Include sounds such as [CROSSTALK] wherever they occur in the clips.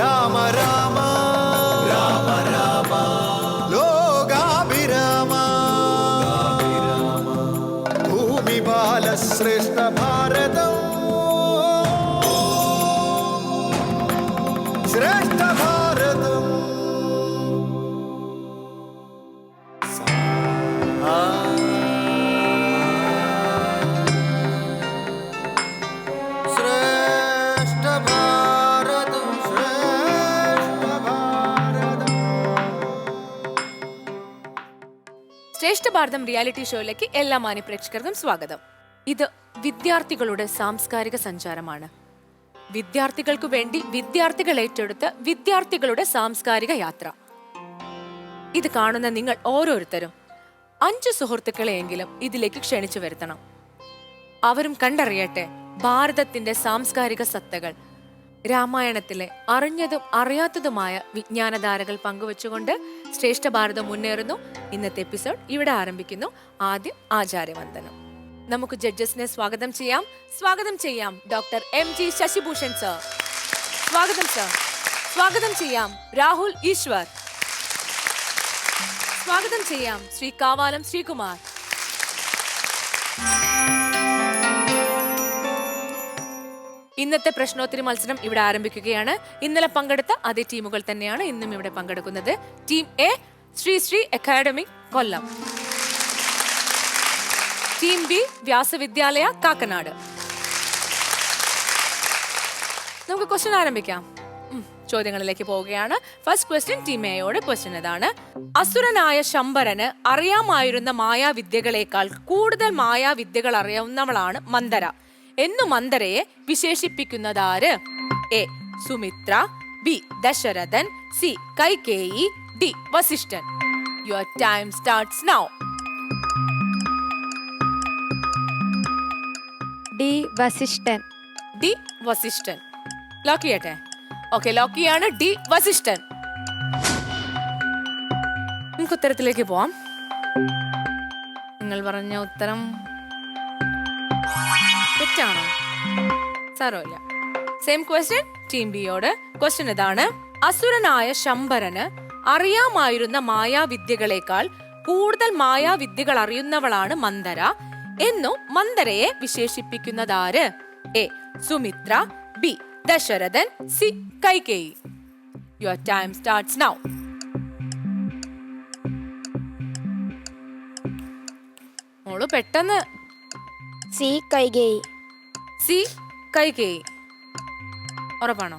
Rama Bharatham reality ഷോയിലേക്ക് എല്ലാ മാന്യ പ്രേക്ഷകർക്കും സ്വാഗതം. ഇത് വിദ്യാർത്ഥികളുടെ സാംസ്കാരിക സഞ്ചാരമാണ്. വിദ്യാർത്ഥികൾക്ക് വേണ്ടി വിദ്യാർത്ഥികൾ ഏറ്റെടുത്ത വിദ്യാർത്ഥികളുടെ സാംസ്കാരിക യാത്ര. ഇത് കാണുന്ന നിങ്ങൾ ഓരോരുത്തരും അഞ്ച് സുഹൃത്തുക്കളെയെങ്കിലും ഇതിലേക്ക് ക്ഷണിച്ചു വരുത്തണം. അവരും കണ്ടറിയട്ടെ ഭാരതത്തിന്റെ സാംസ്കാരിക സത്തകൾ രാമായണത്തിലെ അറിഞ്ഞതും അറിയാത്തതുമായ വിജ്ഞാനധാരകൾ പങ്കുവച്ചുകൊണ്ട് ശ്രേഷ്ഠ ഭാരതം മുന്നേറുന്നു. ഇന്നത്തെ എപ്പിസോഡ് ഇവിടെ ആരംഭിക്കുന്നു. ആദ്യം ആചാര്യവന്ദനം. നമുക്ക് ജഡ്ജസിനെ സ്വാഗതം ചെയ്യാം. സ്വാഗതം ചെയ്യാം doctor M G Shashibhushan sir. സ്വാഗതം സർ. സ്വാഗതം ചെയ്യാം രാഹുൽ ഈശ്വർ. സ്വാഗതം ചെയ്യാം ശ്രീ കാവാലം ശ്രീകുമാർ. ഇന്നത്തെ പ്രശ്നോത്തരി മത്സരം ഇവിടെ ആരംഭിക്കുകയാണ്. ഇന്നലെ പങ്കെടുത്ത അതേ ടീമുകൾ തന്നെയാണ് ഇന്നും ഇവിടെ പങ്കെടുക്കുന്നത്. Team A Sri Sri academy Kollam. Team B Vyasavidyalaya Kakkanad. നമുക്ക് ക്വസ്റ്റ്യൻ ആരംഭിക്കാം. ചോദ്യങ്ങളിലേക്ക് പോവുകയാണ്. ഫസ്റ്റ് ക്വസ്റ്റ്യൻ ടീം എയോട് ക്വസ്റ്റ്യൻ ഇതാണ്. അസുരനായ ശമ്പരന് അറിയാമായിരുന്ന മായാവിദ്യകളേക്കാൾ കൂടുതൽ മായാവിദ്യകൾ അറിയാവുന്നവളാണ് മന്ദര. എന്നു മന്ദരയെ വിശേഷിപ്പിക്കുന്നതാര്? A. Sumitra B. Dasharathan C. Kaikeyi D. Vasishthan. Your time starts now D. Vasishthan. D. Vasishthan. Lock ചെയ്യട്ടെ? ഓക്കെ ലോക്ക് ചെയ്യാണ്. ഡി. വസിഷ്ഠൻ. നമുക്ക് ഉത്തരത്തിലേക്ക് പോവാം. നിങ്ങൾ പറഞ്ഞ ഉത്തരം. തെറ്റാണോ? സാരമില്ല. സെയിം ക്വസ്റ്റ്യൻ ടീം ബിയോട് ക്വസ്റ്റ്യൻ ഇതാണ്. അസുരനായ ശമ്പരന് അറിയാമായിരുന്ന മായാവിദ്യകളെക്കാൾ കൂടുതൽ മായാവിദ്യകൾ അറിയുന്നവളാണ് മന്ദര. എന്നു മന്ദരയെ വിശേഷിപ്പിക്കുന്നതാര്? A Sumitra. B Dasharathan. C Kaikeyi. Your time starts now മോൾ പെട്ടെന്ന് സി കൈകേയി. സി കൈകേയി. ഉറപ്പാണോ?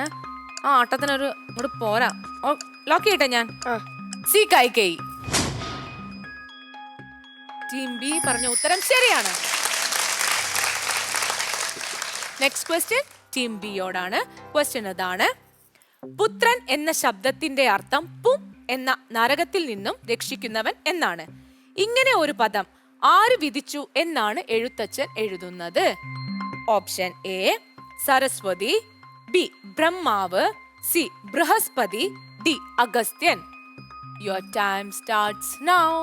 ഏ? ആ ആട്ടത്തിനൊരു ഇവിടെ പോരാ. ലോക്ക് ചെയ്യട്ടെ ഞാൻ. ആ. സി കൈകേയി. ടീം ബി പറഞ്ഞ ഉത്തരം ശരിയാണ്. നെക്സ്റ്റ് ക്വസ്റ്റ്യൻ ടീം ബിയോടാണ്. ക്വസ്റ്റ്യൻ അതാണ് പുത്രൻ എന്ന ശബ്ദത്തിന്റെ അർത്ഥം പും എന്ന നരകത്തിൽ നിന്നും രക്ഷിക്കുന്നവൻ എന്നാണ്. ഇങ്ങനെ ഒരു പദം ആര് വിധിച്ചു എന്നാണ് എഴുത്തച്ഛൻ എഴുതുന്നത്? Option A Saraswati B Brahmavu C Brihaspati D Agastyan. Your time starts now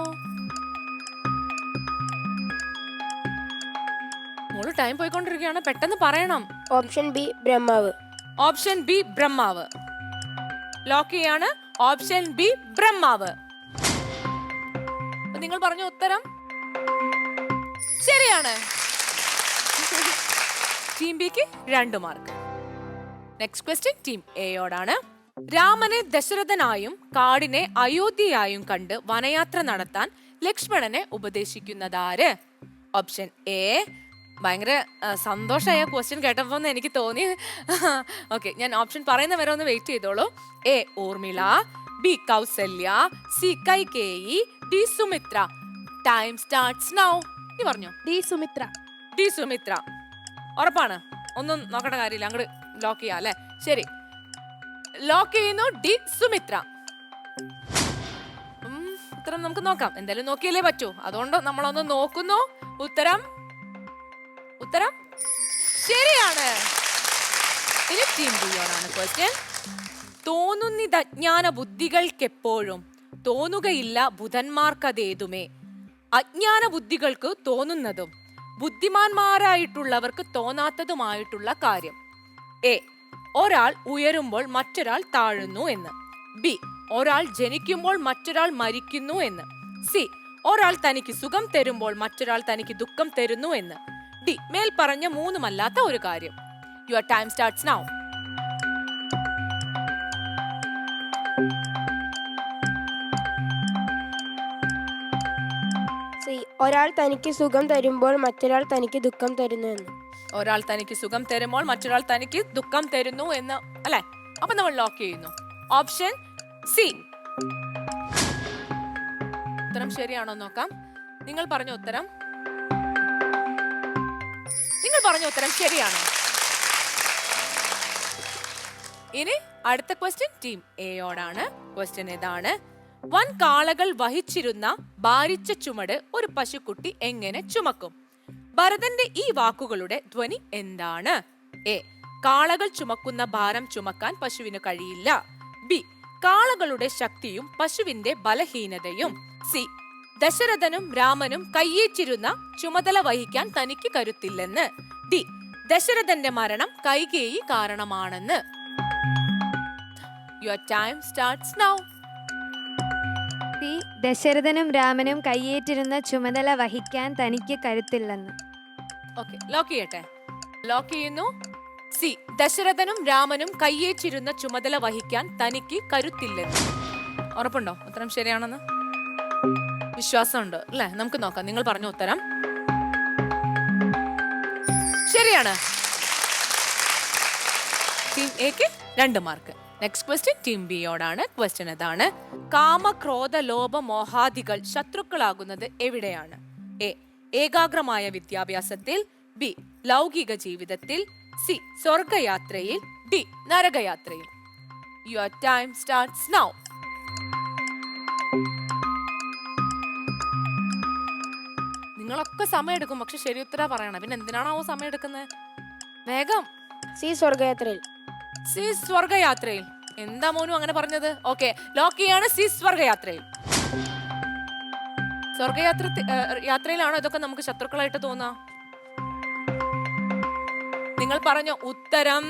mall time പോയിക്കൊണ്ടിരിക്കുകയാണ്. പെട്ടെന്ന് പറയണം. Option B Brahmavu. Option B Brahmavu. Lock ചെയ്യാണ്. Option B Brahmavu. നിങ്ങൾ പറഞ്ഞ ഉത്തരം ശരിയാണ്. ടീം ബിക്ക് രണ്ട് മാർക്ക് നെക്സ്റ്റ് ക്വസ്റ്റ്യൻ ടീം എയോടാണ് രാമനെ ദശരഥനായും കാടിനെ അയോധ്യയായും കണ്ട് വനയാത്ര നടത്താൻ ലക്ഷ്മണനെ ഉപദേശിക്കുന്നതാര്? ഓപ്ഷൻ എ ഭയങ്കര സന്തോഷമായ ക്വസ്റ്റ്യൻ കേട്ടപ്പോൾ എനിക്ക് തോന്നി. ഓക്കെ ഞാൻ ഓപ്ഷൻ പറയുന്ന വരെ ഒന്ന് വെയിറ്റ് ചെയ്തോളൂ. A Urmila. B Kausalya. C Kaikeyi. D Sumitra. Time starts now നീ പറഞ്ഞോ. ഡി സുമിത്ര. ഡി സുമിത്ര. ഉറപ്പാണ്. ഒന്നും നോക്കേണ്ട കാര്യമില്ല. അങ്ങോട്ട് ലോക്ക് ചെയ്യാം അല്ലെ? ശരി. ലോക്ക് ചെയ്യുന്നു ഡി സുമിത്ര. ഉത്തരം നമുക്ക് നോക്കാം. എന്തായാലും നോക്കിയല്ലേ പറ്റൂ. അതുകൊണ്ട് നമ്മളൊന്ന് നോക്കുന്നു. ഉത്തരം? ഉത്തരം? ശരിയാണ്. ഇനി ടീം ക്വസ്റ്റ്യൻ ബുദ്ധികൾക്കെപ്പോഴും തോന്നുകയില്ല ബുധന്മാർക്കതേതുമേ? അജ്ഞാന ബുദ്ധികൾക്ക് തോന്നുന്നതും ബുദ്ധിമാന്മാരായിട്ടുള്ളവർക്ക് തോന്നാത്തതുമായിട്ടുള്ള കാര്യം. എ. ഒരാൾ ഉയരുമ്പോൾ മറ്റൊരാൾ താഴുന്നു എന്ന്. ബി. ഒരാൾ ജനിക്കുമ്പോൾ മറ്റൊരാൾ മരിക്കുന്നു എന്ന്. സി. ഒരാൾ തനിക്ക് സുഖം തരുമ്പോൾ മറ്റൊരാൾ തനിക്ക് ദുഃഖം തരുന്നു എന്ന്. ഡി. മേൽ പറഞ്ഞ മൂന്നുമല്ലാത്ത ഒരു കാര്യം. യുവർ ടൈം സ്റ്റാർട്ട്സ് നൗ ഒരാൾ തനിക്ക് സുഖം തരുമ്പോൾ മറ്റൊരാൾ തനിക്ക് ദുഃഖം തരുന്നു എന്ന്. ഒരാൾ തനിക്ക് സുഖം തരുമ്പോൾ മറ്റൊരാൾ തനിക്ക് ദുഃഖം തരുന്നു എന്ന് അല്ലെ? അപ്പൊ നമ്മൾ ലോക്ക് ചെയ്യുന്നു. ഓപ്ഷൻ സി ഉത്തരം ശരിയാണോ നോക്കാം. നിങ്ങൾ പറഞ്ഞ ഉത്തരം. നിങ്ങൾ പറഞ്ഞ ഉത്തരം ശരിയാണോ. ഇനി അടുത്ത ക്വസ്റ്റ്യൻ ടീം എയോടാണ് ക്വസ്റ്റ്യൻ ഇതാണ് വൻ കാളകൾ വഹിച്ചിരുന്ന ഭാരിച്ച ചുമട് ഒരു പശുക്കുട്ടി എങ്ങനെ ചുമക്കും? ഭരതന്റെ ഈ വാക്കുകളുടെ ധ്വനി എന്താണ്? എ. കാളകൾ ചുമക്കുന്ന ഭാരം ചുമക്കാൻ പശുവിന് കഴിയില്ല. ബി. കാളകളുടെ ശക്തിയും പശുവിന്റെ ബലഹീനതയും. സി. ദശരഥനും രാമനും കയ്യേച്ചിരുന്ന ചുമതല വഹിക്കാൻ തനിക്ക് കരുത്തില്ലെന്ന്. ഡി. ദശരഥന്റെ മരണം കൈകേയി കാരണമാണെന്ന്. യുവർ ടൈം സ്റ്റാർട്ട്സ് നൗ ദശരഥനും രാമനും കയ്യേറ്റിരുന്ന ചുമതല വഹിക്കാൻ തനിക്ക് കരുത്തില്ലെന്ന്. ലോക്ക് ചെയ്യട്ടെ. ലോക്ക് ചെയ്യുന്നു. സി ദശരഥനും രാമനും കയ്യേറ്റിരുന്ന ചുമതല വഹിക്കാൻ തനിക്ക് കരുത്തില്ലെന്ന്. ഉറപ്പുണ്ടോ? ഉത്തരം ശരിയാണെന്ന്? വിശ്വാസമുണ്ട് അല്ലേ? നമുക്ക് നോക്കാം. നിങ്ങൾ പറഞ്ഞ ഉത്തരം. ശരിയാണ്. ടീം എക്ക് രണ്ട് മാർക്ക് നെക്സ്റ്റ് ക്വസ്റ്റ്യൻ ടീം ബിയോടാണ് ക്വസ്റ്റ്യൻ അതാണ് കാമ ക്രോധ ലോഭ മോഹാദികൾ ശത്രുക്കളാകുന്നത് എവിടെയാണ്? എ ഏകാഗ്രമായ വിദ്യാഭ്യാസത്തിൽ. ബി ലൗകിക ജീവിതത്തിൽ. സി സ്വർഗയാത്രയിൽ. ഡി നരകയാത്രയിൽ. യുവർ ടൈം സ്റ്റാർട്ട്സ് നൗ നിങ്ങളൊക്കെ സമയം എടുക്കും പക്ഷെ ശരി ഉത്തര പറയണം. പിന്നെ എന്തിനാണാവോ സമയം എടുക്കുന്നത്? വേഗം. സി സ്വർഗയാത്രയിൽ. സി സ്വർഗയാത്രയിൽ. എന്താ മോനു അങ്ങനെ പറഞ്ഞത്? ഓക്കെ ലോക്കിയാണ് സി സ്വർഗയാത്രയിൽ. സ്വർഗയാത്ര യാത്രയിലാണോ ഇതൊക്കെ നമുക്ക് ശത്രുക്കളായിട്ട് തോന്നാ? നിങ്ങൾ പറഞ്ഞ ഉത്തരം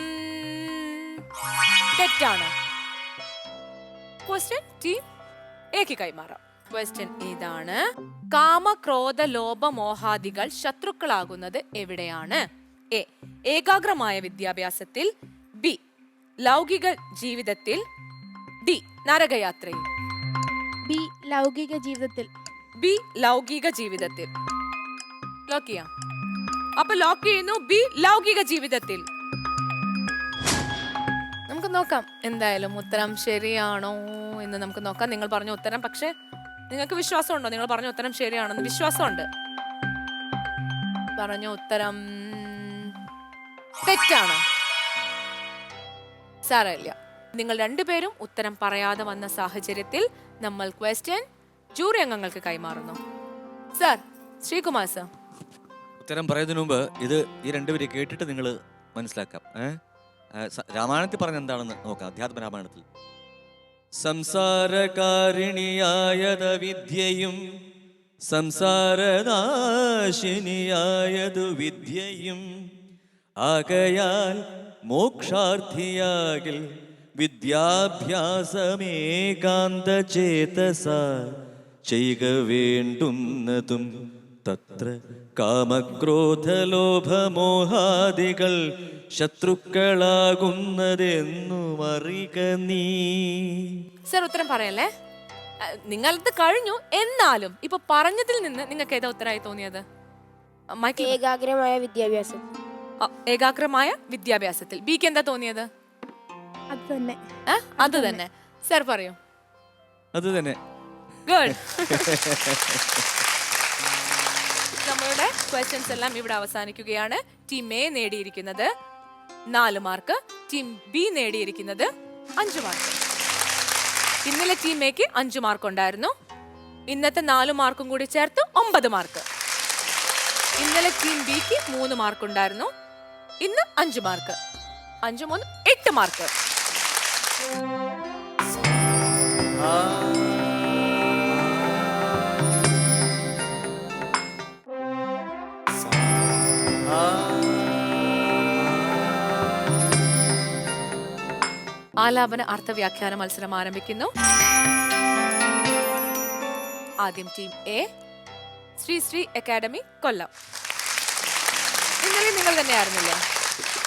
തെറ്റാണ്. ക്വസ്റ്റ്യൻ ടീം എക്ക് കൈമാറാം. ക്വസ്റ്റ്യൻ ഇതാണ്. കാമക്രോധ ലോപമോഹാദികൾ ശത്രുക്കളാകുന്നത് എവിടെയാണ്? എ ഏകാഗ്രമായ വിദ്യാഭ്യാസത്തിൽ. ബി ലൗകിക ജീവിതത്തിൽ ഡി നരകയാത്രയിൽ. ബി ലൗകിക ജീവിതത്തിൽ. ബി ലൗകിക ജീവിതത്തിൽ. ലോക്ക് ചെയ്യാം. അപ്പൊ ലോക്ക് ചെയ്യുന്നു. ബി ലൗകിക ജീവിതത്തിൽ. നമുക്ക് നോക്കാം. എന്തായാലും ഉത്തരം ശരിയാണോ എന്ന് നമുക്ക് നോക്കാം. നിങ്ങൾ പറഞ്ഞ ഉത്തരം പക്ഷെ നിങ്ങൾക്ക് വിശ്വാസമുണ്ടോ? നിങ്ങൾ പറഞ്ഞ ഉത്തരം ശരിയാണെന്ന് വിശ്വാസമുണ്ട്. പറഞ്ഞ ഉത്തരം തെറ്റാണ്. സാരമില്ല നിങ്ങൾ രണ്ടുപേരും ഉത്തരം പറയാതെ വന്ന സാഹചര്യത്തിൽ നമ്മൾ ക്വസ്റ്റ്യൻ ജൂറി അംഗങ്ങൾക്ക് കൈമാറുന്നു. സർ ശ്രീകുമാർ സർ ഉത്തരം പറയുന്നതിന് മുമ്പ് ഇത് ഈ രണ്ടുപേരെ കേട്ടിട്ട് നിങ്ങൾ മനസ്സിലാക്കാം രാമായണത്തിൽ പറഞ്ഞ എന്താണെന്ന് നോക്കാം അധ്യാത്മ രാമായണത്തിൽ. സംസാരകാരിണിയായത വിദ്യയും സംസാരനാശിനിയായതു വിദ്യയും ആകയാൽ മോക്ഷാർത്ഥിയാകിൽ വിദ്യാഭ്യാസമേകാന്ത ചേതസ ചെയ്യുക വേണ്ടുന്നതും തത്ര കാമക്രോധലോഭമോഹാദികൾ ശത്രുക്കളാകുന്നതെന്നു അറിക നീ. സർ ഉത്തരം പറയല്ലേ? നിങ്ങളത് കഴിഞ്ഞു. എന്നാലും ഇപ്പൊ പറഞ്ഞതിൽ നിന്ന് നിങ്ങൾക്ക് ഏതാ ഉത്തരമായി തോന്നിയത് ഏകാഗ്രമായ വിദ്യാഭ്യാസം. ഏകാഗ്രമായ വിദ്യാഭ്യാസത്തിൽ. ബിക്ക് എന്താ തോന്നിയത്? അത് തന്നെ? അത് തന്നെ. സർ പറയൂ. അത് തന്നെ. ഗുഡ്. [LAUGHS] നമ്മളുടെ ക്വസ്റ്റ്യൻസ് എല്ലാം ഇവിടെ അവസാനിക്കുകയാണ്. ടീം എ നേടിയിരിക്കുന്നത് നാല് മാർക്ക് ടീം ബി നേടിയിരിക്കുന്നത് അഞ്ച് മാർക്ക് ഇന്നലെ ടീം എക്ക് അഞ്ച് മാർക്ക് ഉണ്ടായിരുന്നു. ഇന്നത്തെ നാല് മാർക്കും കൂടി ചേർത്ത് ഒമ്പത് മാർക്ക് ഇന്നലെ ടീം ബിക്ക് മൂന്ന് മാർക്ക് ഉണ്ടായിരുന്നു. ഇന്ന് അഞ്ച് മാർക്ക്. അഞ്ച് മൂന്ന് എട്ട് മാർക്ക്. ആലാപന അർത്ഥവ്യാഖ്യാന മത്സരം ആരംഭിക്കുന്നു. ആദ്യം team A Sri Sri academy Kollam. ഇന്നലെ നിങ്ങൾ തന്നെയായിരുന്നില്ലേ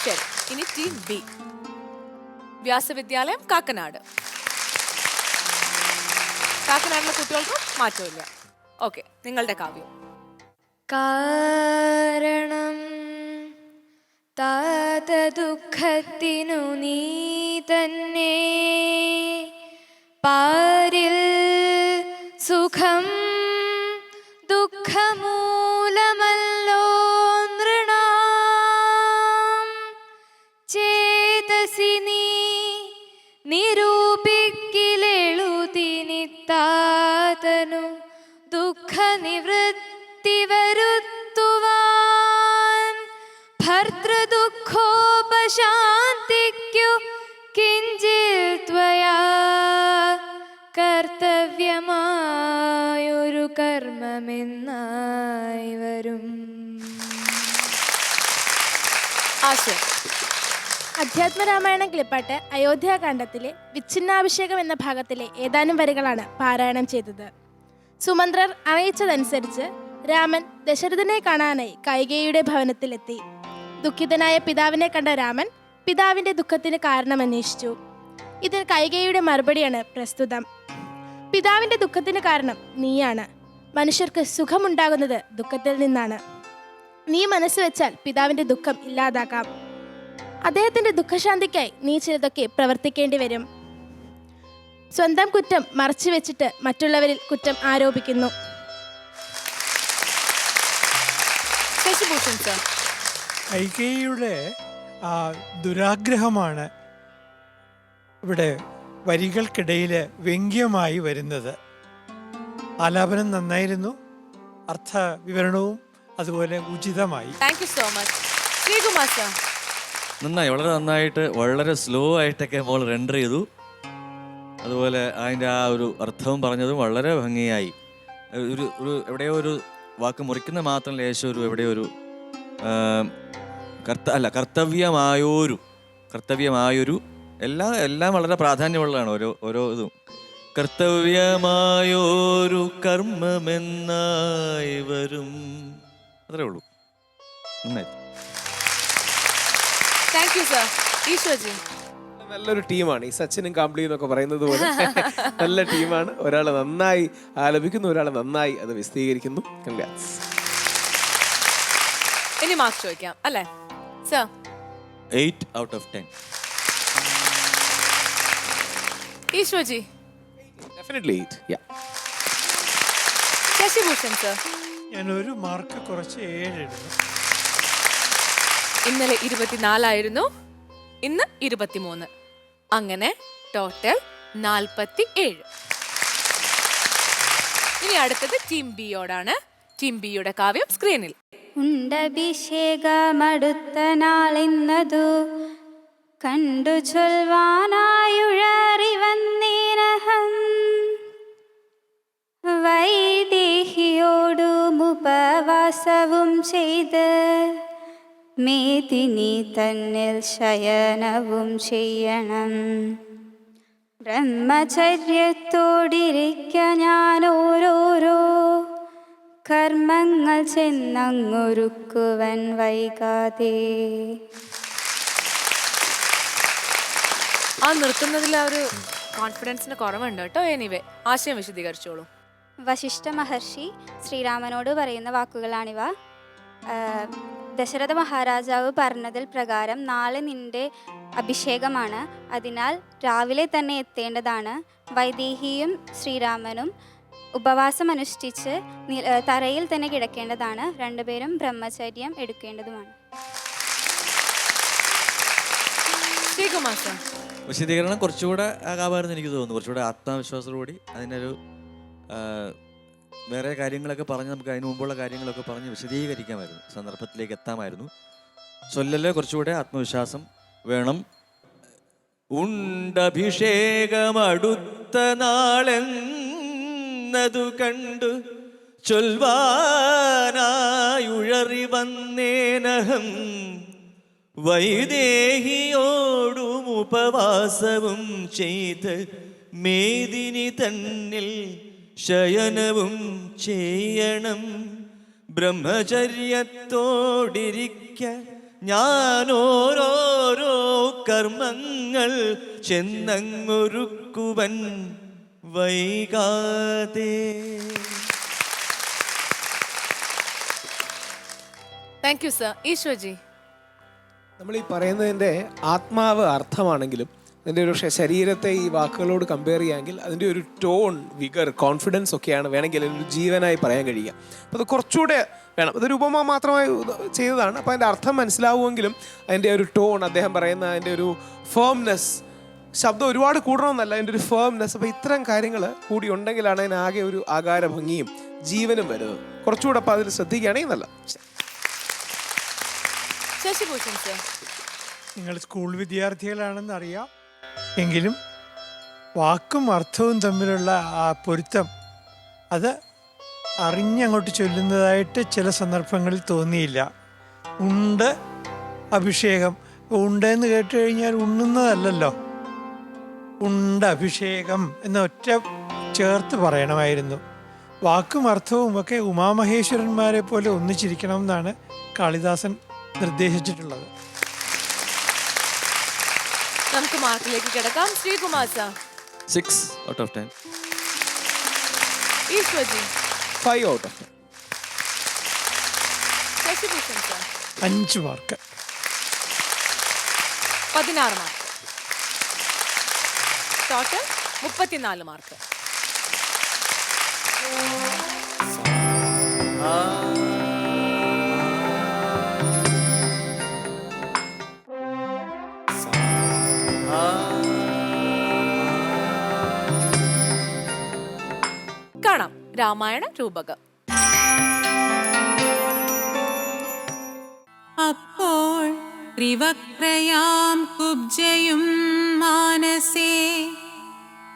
ശരി ഇനി ടീം ബി വ്യാസവിദ്യാലയം കാക്കനാട്. കാക്കനാടിലെ കുട്ടികൾക്കും മാറ്റമില്ല. ഓക്കെ നിങ്ങളുടെ കാവ്യം. കാരണം താത ദുഃഖത്തിനു നീ തന്നെ പാരിൽ സുഖം ദുഃഖമൂലമല്ലോ ഭർത്തൃദുഃഖോപശാന്തിക്കു കിഞ്ചിൽ ത്വയാ കർത്തവ്യമായൊരു കർമ്മമെന്നായി വരും. ആശയം. അധ്യാത്മരാമായണം കിളിപ്പാട്ട് അയോധ്യാകാന്ഡത്തിലെ വിച്ഛിന്നാഭിഷേകം എന്ന ഭാഗത്തിലെ ഏതാനും വരികളാണ് പാരായണം ചെയ്തത്. സുമന്ത്രർ അറിയിച്ചതനുസരിച്ച് രാമൻ ദശരഥനെ കാണാനായി കൈകേയിയുടെ ഭവനത്തിലെത്തി. ദുഃഖിതനായ പിതാവിനെ കണ്ട രാമൻ പിതാവിന്റെ ദുഃഖത്തിന് കാരണം അന്വേഷിച്ചു. ഇത് കൈകയുടെ മറുപടിയാണ് പ്രസ്തുതം. പിതാവിന്റെ ദുഃഖത്തിന് കാരണം നീയാണ്. മനുഷ്യർക്ക് സുഖമുണ്ടാകുന്നത് ദുഃഖത്തിൽ നിന്നാണ്. നീ മനസ്സ് വെച്ചാൽ പിതാവിന്റെ ദുഃഖം ഇല്ലാതാക്കാം അദ്ദേഹത്തിന്റെ ദുഃഖശാന്തിക്കായി നീ ചിലതൊക്കെ പ്രവർത്തിക്കേണ്ടി വരും. സ്വന്തം കുറ്റം മറച്ചു വെച്ചിട്ട് മറ്റുള്ളവരിൽ കുറ്റം ആരോപിക്കുന്നു. കൈകേയിയുടെ ആ ദുരാഗ്രഹമാണ് ഇവിടെ വരികൾക്കിടയിൽ വ്യംഗ്യമായി വരുന്നത്. ആലാപനം നന്നായിരുന്നു അർത്ഥ വിവരണവും അതുപോലെ ഉചിതമായി. Thank you so much Sreekumar sir നന്നായി വളരെ നന്നായിട്ട് വളരെ സ്ലോ ആയിട്ടൊക്കെ മോൾ റെൻഡർ ചെയ്തു. അതുപോലെ അതിന്റെ ആ ഒരു അർത്ഥവും പറഞ്ഞതും വളരെ ഭംഗിയായി. ഒരു ഒരു എവിടെയോ ഒരു വാക്ക് മുറിക്കുന്ന മാത്രം ലേശം ഒരു എവിടെയോ ഒരു കർത്ത അല്ല കർത്തവ്യമായോരു കർത്തവ്യമായൊരു എല്ലാം എല്ലാം വളരെ പ്രാധാന്യമുള്ളതാണ് ഓരോ ഓരോ ഇതും. കർത്തവ്യമായോരു കർമ്മമെന്നായി വരും. അത്രേ ഉള്ളൂ. നന്നായി. Thank you sir Eshwarji. നല്ലൊരു ടീമാണ്. ഈ സച്ചിനും കാംബ്ലിയും എന്നൊക്കെ പറയുന്നത് പോലെ [LAUGHS] നല്ല ടീമാണ്. ഒരാൾ നന്നായി ആലപിക്കുന്നു ഒരാൾ നന്നായി അത് വിശദീകരിക്കുന്നു. കൺഗ്രാറ്റ്സ് ഇനി മാർക്ക് ചോദിക്കാം. അല്ലേ? Sir eight out of ten Eshwarji definitely yeah Shashibhushan sir. ഞാൻ ഒരു മാർക്ക് കുറച്ച് ഏഴിടുന്നു ഇന്നലെ ഇരുപത്തിനാലായിരുന്നു ഇന്ന് ഇരുപത്തിമൂന്ന്. അങ്ങനെ ടോട്ടൽ നാൽപ്പത്തി ഏഴ് ഇനി അടുത്തത് ടീം ബിയോടാണ് ടീം ബിയുടെ കാവ്യം സ്ക്രീനിൽ ഉണ്ടഭിഷേകമടുത്ത നാളിന്നതു കണ്ടു ചൊൽവാനായുഴറി വന്നേനഹം വൈദേഹിയോടും ഉപവാസവും ചെയ്ത് മേദിനി തന്നിൽ ശയനവും ചെയ്യണം. ബ്രഹ്മചര്യത്തോടിരിക്ക ഞാൻ ഓരോരോ കർമ്മങ്ങൾ ചെന്നങ്ങൊരുക്കുവൻ വൈകാതെ. ആ നിർത്തുന്നതിൽ ആ ഒരു കോൺഫിഡൻസിന്റെ കുറവുണ്ട് കേട്ടോ. എനിവേ ആശയം വിശദീകരിച്ചോളൂ. വശിഷ്ഠ മഹർഷി ശ്രീരാമനോട് പറയുന്ന വാക്കുകളാണിവ. ദശരഥ മഹാരാജാവ് പറഞ്ഞതിൽ പ്രകാരം നാളെ നിന്റെ അഭിഷേകമാണ്. അതിനാൽ രാവിലെ തന്നെ എത്തേണ്ടതാണ്. വൈദേഹിയും ശ്രീരാമനും ഉപവാസം അനുഷ്ഠിച്ച് തറയിൽ തന്നെ കിടക്കേണ്ടതാണ്. രണ്ടുപേരും ബ്രഹ്മചര്യം എടുക്കേണ്ടതുമാണ്. വിശദീകരണം കുറച്ചുകൂടെ ആകാമായിരുന്നു എനിക്ക് തോന്നുന്നു. കുറച്ചുകൂടെ ആത്മവിശ്വാസത്തോടുകൂടി അതിനൊരു വേറെ കാര്യങ്ങളൊക്കെ പറഞ്ഞ് നമുക്ക് അതിന് മുമ്പുള്ള കാര്യങ്ങളൊക്കെ പറഞ്ഞ് വിശദീകരിക്കാമായിരുന്നു. സന്ദർഭത്തിലേക്ക് എത്താമായിരുന്നു. ചൊല്ലല് കുറച്ചുകൂടെ ആത്മവിശ്വാസം വേണം. ഉണ്ടഭിഷേകമടുത്ത നാളെന്നതു കണ്ടു ചൊൽവാനായുഴറി വന്നേനഹം. വൈദേഹിയോടും ഉപവാസവും ചെയ്ത് മേദിനി തന്നിൽ ശയനവും ചെയ്യണം. ബ്രഹ്മചര്യത്തോടിരിക്ക ഞാനോരോരോ കർമ്മങ്ങൾ ചെന്നങ്ങൊരുക്കുവൻ. വൈകാതെ. താങ്ക് യു സർ ഈശ്വജി നമ്മൾ ഈ പറയുന്നതിന്റെ ആത്മാവ് അർത്ഥമാണെങ്കിലും അതിന്റെ ഒരു പക്ഷേ ശരീരത്തെ ഈ വാക്കുകളോട് കമ്പയർ ചെയ്യാമെങ്കിൽ അതിന്റെ ഒരു ടോൺ വിഗർ കോൺഫിഡൻസ് ഒക്കെയാണ് വേണമെങ്കിൽ ഒരു ജീവനായി പറയാൻ കഴിയുക. അപ്പോൾ അത് കുറച്ചുകൂടെ വേണം. അതൊരു ഉപമ മാത്രമായി ചെയ്തതാണ്. അപ്പോൾ അതിന്റെ അർത്ഥം മനസ്സിലാവുമെങ്കിലും അതിന്റെ ഒരു ടോൺ അദ്ദേഹം പറയുന്ന അതിന്റെ ഒരു ഫേംനെസ് ശബ്ദം ഒരുപാട് കൂടണമെന്നല്ല എന്റെ ഒരു ഫേംനെസ് അപ്പോൾ ഇത്തരം കാര്യങ്ങൾ കൂടി ഉണ്ടെങ്കിലാണ് അതിന് ആകെ ഒരു ആകാര ഭംഗിയും ജീവനും വരുന്നത്. കുറച്ചുകൂടെ അപ്പോൾ അതിൽ ശ്രദ്ധിക്കുകയാണെങ്കിൽ നല്ല നിങ്ങൾ സ്കൂൾ വിദ്യാർത്ഥികളാണെന്ന് അറിയാം എങ്കിലും വാക്കും അർത്ഥവും തമ്മിലുള്ള ആ പൊരുത്തം അത് അറിഞ്ഞങ്ങോട്ട് ചൊല്ലുന്നതായിട്ട് ചില സന്ദർഭങ്ങളിൽ തോന്നിയില്ല. ഉണ്ട് അഭിഷേകം. ഉണ്ടെന്ന് കേട്ട് കഴിഞ്ഞാൽ ഉണ്ണുന്നതല്ലല്ലോ. ഉണ്ട് അഭിഷേകം എന്ന ഒറ്റ ചേർത്ത് പറയണമായിരുന്നു. വാക്കും അർത്ഥവും ഒക്കെ ഉമാമഹേശ്വരന്മാരെ പോലെ ഒന്നിച്ചിരിക്കണം എന്നാണ് കാളിദാസൻ നിർദ്ദേശിച്ചിട്ടുള്ളത്. നമുക്ക് മാർക്കിലേക്ക് കിടക്കാം. Sreekumar sir. Six out of ten ഈശ്വജി five out of sir. അഞ്ച് മാർക്ക്. പതിനാറ് മാർക്ക്. ടോട്ടൽ മുപ്പത്തിനാല് മാർക്ക് കാണാം. രാമായണ രൂപകം. അപ്പോൾ ത്രിവക്രയാം കുബ്ജയും മാനസേ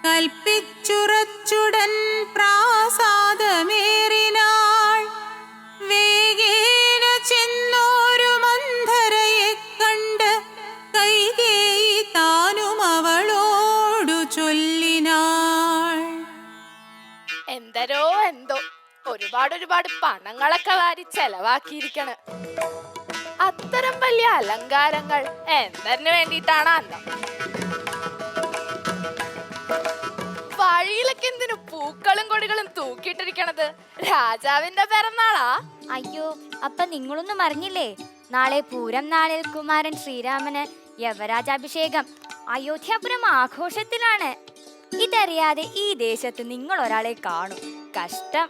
കൽപ്പിച്ചുറച്ചുടൻ പ്രാസാദമേറിനാൾ. വേഗേന ചെന്നോരു മന്ധരയെ കണ്ട് കൈകേയി താനും അവളോടു ചൊല്ലിനാൾ. എന്തരോ എന്തോ. ഒരുപാട് ഒരുപാട് പണങ്ങളൊക്കെ വാരി ചെലവാക്കിയിരിക്കണ്. അത്തരം വലിയ അലങ്കാരങ്ങൾ എന്തിനു വേണ്ടിയിട്ടാണ് അന്നം? വഴിയിലൊക്കെ എന്തിനു പൂക്കളും കൊടികളും തൂക്കിയിട്ടിരിക്കണത്? രാജാവിന്റെ പിറന്നാളാ? അയ്യോ അപ്പൊ നിങ്ങളൊന്നും അറിഞ്ഞില്ലേ നാളെ പൂരം നാളിൽ കുമാരൻ ശ്രീരാമന് യവരാജാഭിഷേകം അയോധ്യാപുരം ആഘോഷത്തിലാണ്. ഇതറിയാതെ ഈ ദേശത്ത് നിങ്ങൾ ഒരാളെ കാണും. കഷ്ടം.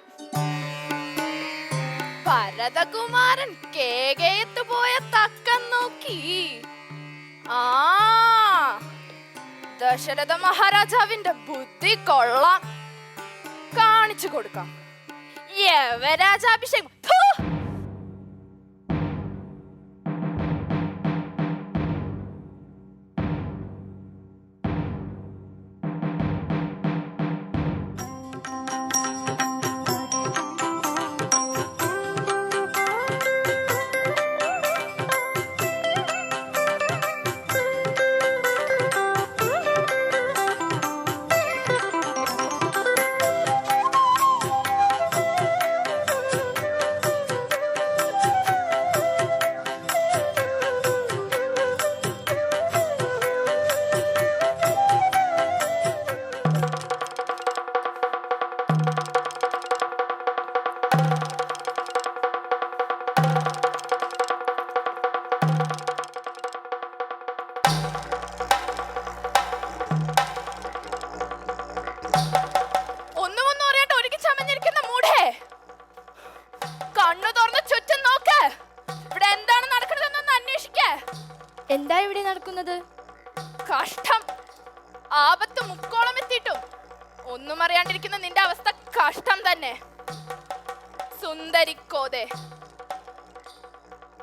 ഭരതകുമാരൻ കേകയത്ത് പോയ തക്കം നോക്കി. ആ ദശരഥ മഹാരാജാവിന്റെ ബുദ്ധി കൊള്ളാം. കാണിച്ചു കൊടുക്കാം. യവരാജാഭിഷേകം.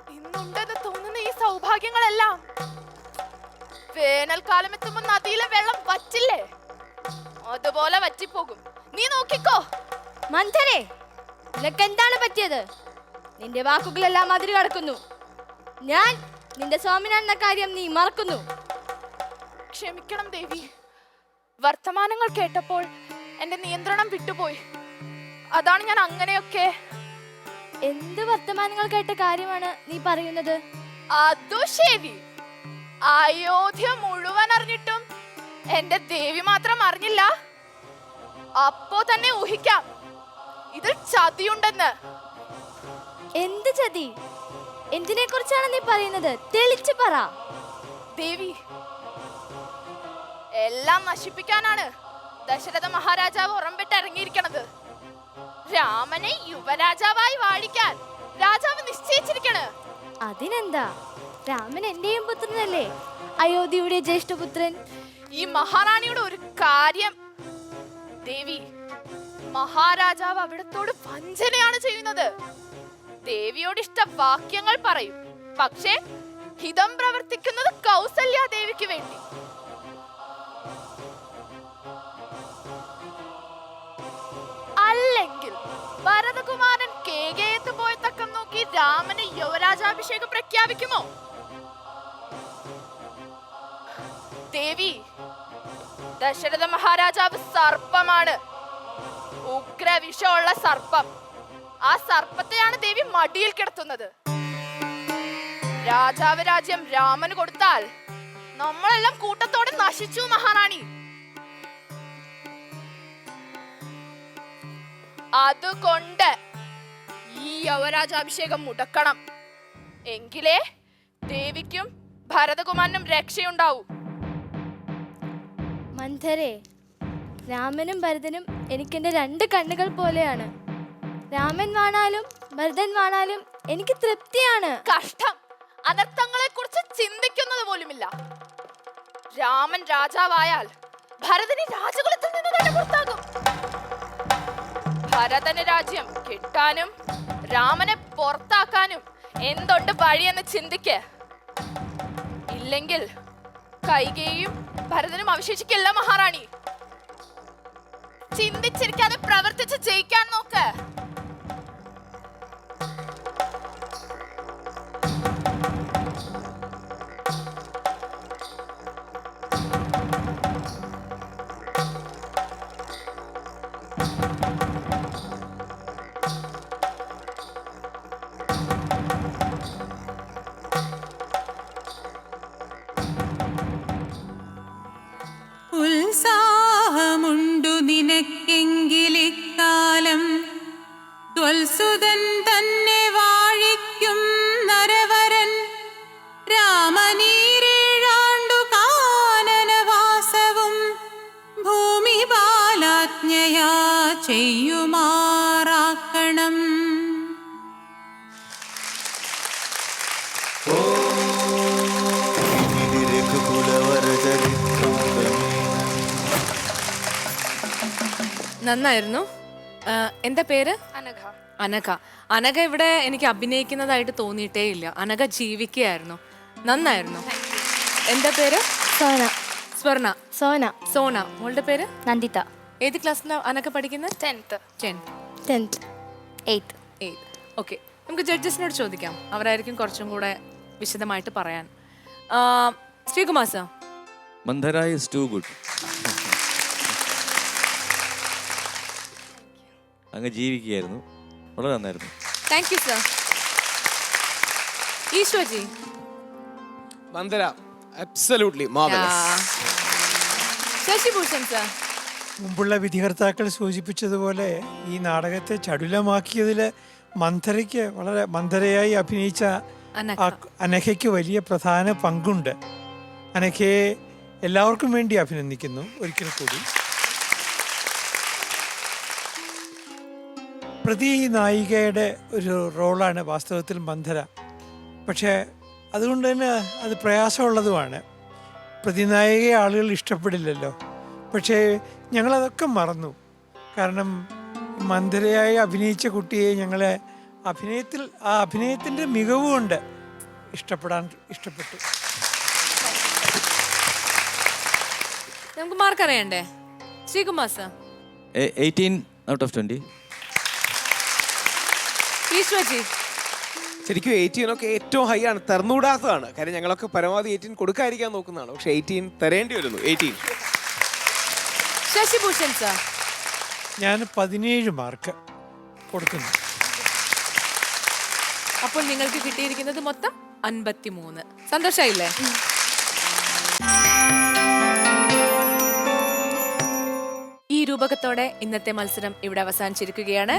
ഇന്നുണ്ടെന്ന് തോന്നുന്ന ഈ സൗഭാഗ്യങ്ങളെല്ലാം. വേനൽക്കാലം എത്തുമ്പോ നദിയിലെ വെള്ളം വറ്റില്ലേ? അതുപോലെ വറ്റിപ്പോകും. നീ നോക്കിക്കോ. മന്ധരേ നിനക്ക് എന്താണ് പറ്റിയത്? നിന്റെ വാക്കുകളെല്ലാം അതിര് കടക്കുന്നു. ഞാൻ നിന്റെ സ്വാമിനാണെന്ന കാര്യം നീ മറക്കുന്നു. ക്ഷമിക്കണം ദേവി. വർത്തമാനങ്ങൾ കേട്ടപ്പോൾ എന്റെ നിയന്ത്രണം വിട്ടുപോയി. അതാണ് ഞാൻ അങ്ങനെയൊക്കെ എന്ത് വർത്തമാനങ്ങൾ കേട്ട കാര്യമാണ് നീ പറയുന്നത്? അതു ശരി. അയോധ്യ മുഴുവൻ അറിഞ്ഞിട്ടും എന്റെ ദേവി മാത്രം അറിഞ്ഞില്ല? അപ്പോ തന്നെ ഊഹിക്കാം. ഇതിൽ ചതിയുണ്ടെന്ന്. എന്ത് ചതി? എന്തിനെ കുറിച്ചാണ് നീ പറയുന്നത്? തെളിച്ചു പറ. ദേവി എല്ലാം നശിപ്പിക്കാനാണ് ദശരഥ മഹാരാജാവ് ഉറമ്പിട്ട് ഇറങ്ങിയിരിക്കണത്. രാമനെ യുവരാജാവായി വാഴിക്കാൻ രാജാവ് നിശ്ചയിച്ചിരിക്കണ്. അതിനെന്താ? രാമൻ എന്റെയും പുത്രനല്ലേ? അയോധ്യയുടെ ജ്യേഷ്ഠപുത്രൻ. ഈ മഹാറാണിയുടെ ഒരു കാര്യം. ദേവി മഹാരാജാവ് അവിടത്തോട് വഞ്ചനയാണ് ചെയ്യുന്നത്. ദേവിയോട് ഇഷ്ട വാക്യങ്ങൾ പറയും. പക്ഷേ ഹിതം പ്രവർത്തിക്കുന്നത് കൗസല്യ ദേവിക്ക് വേണ്ടി. അല്ലെങ്കിൽ ഭരതകുമാരൻ കേകയത്ത് പോയി തക്കം നോക്കി രാമന് യുവരാജാഭിഷേകം പ്രഖ്യാപിക്കുമോ? ദേവി ദശരഥ മഹാരാജാവ് സർപ്പമാണ്. ഉഗ്രവിഷമുള്ള സർപ്പം. ആ സർപ്പത്തെയാണ് ദേവി മടിയിൽ കിടത്തുന്നത്. രാജാവ് രാജ്യം രാമന് കൊടുത്താൽ നമ്മളെല്ലാം കൂട്ടത്തോടെ നശിച്ചു മഹാറാണി. അതുകൊണ്ട് ഈ യവരാജാഭിഷേകം മുടക്കണം. എങ്കിലേ ദേവിക്കും ഭരതകുമാരനും രക്ഷയുണ്ടാവൂ. മന്ധരെ രാമനും ഭരതനും എനിക്കെന്റെ രണ്ട് കണ്ണുകൾ പോലെയാണ്. രാമൻ വാണാലും ഭരതൻ വാണാലും എനിക്ക് തൃപ്തിയാണ്. കഷ്ടം. അനർത്ഥങ്ങളെ കുറിച്ച് ചിന്തിക്കുന്നത് പോലുമില്ല. രാമൻ രാജാവായാൽ ഭരതനെ രാജകുലത്തിൽ നിന്ന് തന്നെ പുറത്താകും. ഭരതന് രാജ്യം കിട്ടാനും രാമനെ പുറത്താക്കാനും എന്തുണ്ട് വഴിയെന്ന് ചിന്തിക്ക്? ഇല്ലെങ്കിൽ കൈകയും ഭരതനും അവശേഷിക്കില്ല മഹാറാണി. ചിന്തിച്ചിരിക്കാതെ പ്രവർത്തിച്ച് ജയിക്കാൻ നോക്ക്. ബാലാജ്ഞയാ ചെയ്യുമാറാക്കണം. നന്നായിരുന്നു. എന്റെ എന്താ പേര്? അനഘ. അനഘ. അനഘ ഇവിടെ എനിക്ക് അഭിനയിക്കുന്നതായിട്ട് തോന്നിയിട്ടേ ഇല്ല. അനഘ ജീവിക്കുകയായിരുന്നു. നന്നായിരുന്നു. എന്താ പേര്? സോന. സ്വർണ. സോന. സോന. മോളുടെ പേര്? നന്ദിത. ഏത് ക്ലാസ്സിലാണ് അനഘ പഠിക്കുന്നത് tenth ten tenth eighth eighth okay നമുക്ക് ജഡ്ജസിനോട് ചോദിക്കാം. അവരായിരിക്കും കുറച്ചും കൂടെ വിശദമായിട്ട് പറയാൻ. Sreekumar sir. Manthara is too good അങ്ങ് ജീവിക്കുകയായിരുന്നു. വളരെ നന്നായിരുന്നു. Thank you sir Ishoji Manthara absolutely marvellous Sashibhushan sir. മുമ്പുള്ള വിധികർത്താക്കൾ സൂചിപ്പിച്ചതുപോലെ ഈ നാടകത്തെ ചടുലമാക്കിയതിൽ മന്ധരയ്ക്ക് വളരെ മന്ധരയായി അഭിനയിച്ച അനഘയ്ക്ക് വലിയ പ്രധാന പങ്കുണ്ട്. അനഘയെ എല്ലാവർക്കും വേണ്ടി അഭിനന്ദിക്കുന്നു. ഒരിക്കൽ കൂടി. പ്രതി നായികയുടെ ഒരു റോളാണ് വാസ്തവത്തിൽ മന്ധര. പക്ഷേ അതുകൊണ്ട് തന്നെ അത് പ്രയാസമുള്ളതുമാണ്. പ്രതിനായികയെ ആളുകൾ ഇഷ്ടപ്പെടില്ലല്ലോ. പക്ഷേ ഞങ്ങളതൊക്കെ മറന്നു. കാരണം മന്ദരയായി അഭിനയിച്ച കുട്ടിയെ ഞങ്ങളെ അഭിനയത്തിൽ ആ അഭിനയത്തിന്റെ മികവുകൊണ്ട് ഇഷ്ടപ്പെടാൻ ഇഷ്ടപ്പെട്ടു. നമുക്ക് മാർക്ക് അറിയണ്ടേ? Sreekumar sir eighteen out of twenty ഈശ്വജി ശരിക്കും എയ്റ്റീൻ ഒക്കെ ഏറ്റവും ഹൈ ആണ്. തെറന്നുകൂടാത്തതാണ് കാര്യം ഞങ്ങളൊക്കെ പരമാവധി എയ്റ്റീൻ കൊടുക്കാതിരിക്കാൻ നോക്കുന്നതാണ്. പക്ഷെ എയ്റ്റീൻ തരേണ്ടി വരുന്നു. Eighteen Shashibhushan sir. ഞാൻ പതിനേഴ് മാർക്ക് കൊടുക്കുന്നു. അപ്പോൾ നിങ്ങൾക്ക് കിട്ടിയിരിക്കുന്നത് മൊത്തം അൻപത്തിമൂന്ന്. സന്തോഷമായില്ലേ ഈ രൂപകത്തോടെ ഇന്നത്തെ മത്സരം ഇവിടെ അവസാനിച്ചിരിക്കുകയാണ്.